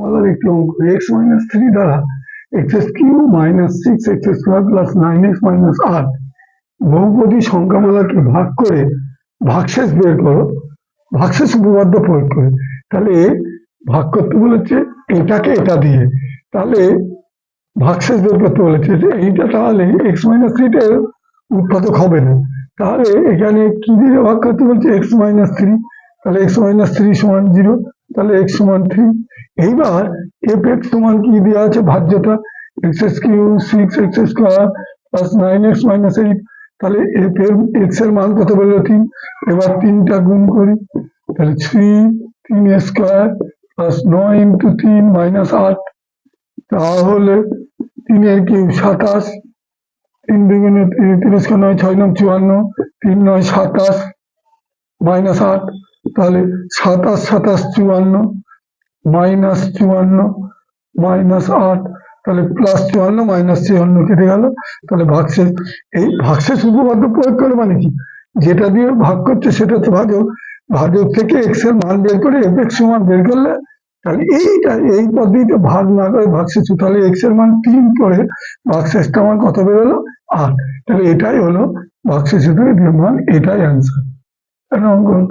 আমাদের একটি অঙ্ক এক্স মাইনাস থ্রি দ্বারা x cube minus six x square plus nine x minus আট বহুপদী সংখ্যামালাকে ভাগ করে ভাগশেষ বের করো, ভাগশেষ উপপাদ্য প্রয়োগ করে। তাহলে ভাগ করতে বলেছে এটাকে এটা দিয়ে। তাহলে ভাগশেষ বের করতে বলেছে যে এইটা তাহলে এক্স মাইনাস থ্রিটা উৎপাদক হবে না। তাহলে এখানে কি দিয়ে ভাগ করতে বলছে? এক্স মাইনাস থ্রি তাহলে এক্স মাইনাস থ্রি সমান জিরো তাহলে এক্স সমান থ্রি এইবার এফ এক্স সমান কি দেওয়া আছে? ভাজ্যটা x s cube six x square plus nine x minus eight তাহলে এফ এর এক্সের মান কত বলল? তিন। এবার তিনটা গুণ করি, তাহলে থ্রি তিন স্কোয়ার প্লাস নয় ইন্টু তিন মাইনাস আট তাহলে তিনের কিউ সাতাশ। তিন দুগুণে তিন তিরিশকে নয়, ছয় নয় চুয়ান্ন, তিন নয়, সাতাশ মাইনাস আট তাহলে সাতাশ সাতাশ, চুয়ান্ন, মাইনাস চুয়ান্ন, মাইনাস আট, তাহলে প্লাস চুয়ান্ন, মাইনাস চুয়ান্ন কেটে গেল। তাহলে ভাগশেষ, এই ভাগশেষ উপপাদ্য প্রয়োগ করে মানে কি? যেটা দিয়ে ভাগ করছে সেটা হচ্ছে ভাজক ভাজক থেকে এক্সের মান বের করে এফ এক্স মান বের করলে, তাহলে এইটা, এই পদ্ধতিতে ভাগ না করে ভাগশেষ তাহলে এক্সের মান তিন করে ভাগশেষটা আমার কত বেরোলো? আট। তাহলে এটাই হলো ভাগশেষ সূত্রের মান, এটাই অ্যান্সার অঙ্কন?